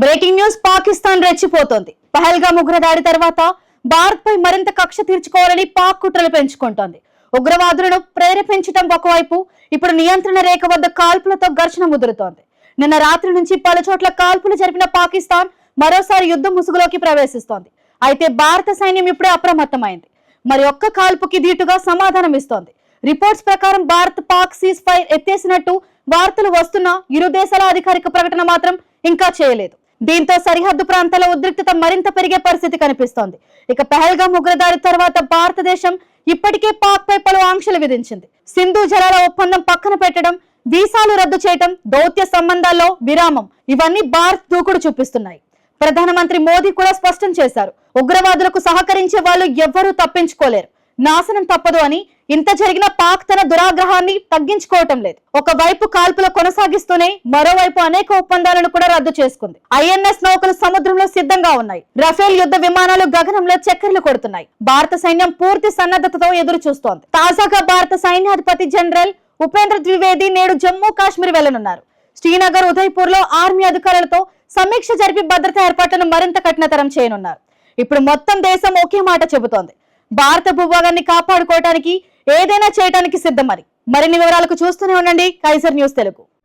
Breaking news Pakistan రెచ్చిపోతోంది. పహల్గా ఉగ్రదాడి తర్వాత భారత్ పై మరింత కక్ష తీర్చుకోవాలని పాక్ కుట్రలు పెంచుకుంటోంది. ఉగ్రవాదులను ప్రేరేపించడం ఒకవైపు ఇప్పుడు నియంత్రణ రేఖ వద్ద కాల్పులతో ఘర్షణ ముదురుతోంది. నిన్న రాత్రి నుంచి పలు చోట్ల కాల్పులు జరిపిన పాకిస్తాన్ మరోసారి యుద్ధ ముసుగులోకి ప్రవేశిస్తోంది. అయితే భారత సైన్యం ఇప్పుడే అప్రమత్తమైంది. మరి ఒక్క కాల్పుకి ధీటుగా సమాధానం ఇస్తోంది. రిపోర్ట్స్ ప్రకారం భారత్ పాక్ సీజ్ ఫైర్ ఎత్తేసినట్టు వార్తలు వస్తున్నా ఇరు దేశాల అధికారిక ప్రకటన మాత్రం ఇంకా చేయలేదు. దీంతో సరిహద్దు ప్రాంతాల ఉద్రిక్తత మరింత పెరిగే పరిస్థితి కనిపిస్తోంది. ఇక పహల్గా ఉగ్రదాడి తర్వాత భారతదేశం ఇప్పటికే పాక్ పై పలు ఆంక్షలు విధించింది. సింధు జలాల ఒప్పందం పక్కన పెట్టడం వీసాలు రద్దు చేయటం దౌత్య సంబంధాల్లో విరామం ఇవన్నీ భారత్ దూకుడు చూపిస్తున్నాయి. ప్రధానమంత్రి మోదీ కూడా స్పష్టం చేశారు. ఉగ్రవాదులకు సహకరించే వాళ్ళు ఎవ్వరూ తప్పించుకోలేరు. నాశనం తప్పదు అని ఇంత జరిగిన పాక్ తన దురాగ్రహాన్ని తగ్గించుకోవటం లేదు. ఒకవైపు కాల్పులు కొనసాగిస్తూనే మరోవైపు అనేక ఒప్పందాలను కూడా రద్దు చేసుకుంది. ఐఎన్ఎస్ నౌకలు సముద్రంలో సిద్ధంగా ఉన్నాయి. రఫేల్ యుద్ధ విమానాలు గగనంలో చక్కర్లు కొడుతున్నాయి. భారత సైన్యం పూర్తి సన్నద్ధతతో ఎదురు చూస్తోంది తాజాగా భారత సైన్యాధిపతి జనరల్ ఉపేంద్ర ద్వివేది నేడు జమ్మూ కాశ్మీర్ వెళ్ళనున్నారు శ్రీనగర్ ఉదయ్పూర్లో ఆర్మీ అధికారులతో సమీక్ష జరిపి భద్రతా ఏర్పాట్లను మరింత కఠినతరం చేయనున్నారు. ఇప్పుడు మొత్తం దేశం ఒకే మాట చెబుతోంది. భారత భూభాగాన్ని కాపాడుకోవటానికి ఏదైనా చేయటానికి మరి. మరిన్ని వివరాలకు చూస్తూనే ఉండండి. Kaiser news Telugu.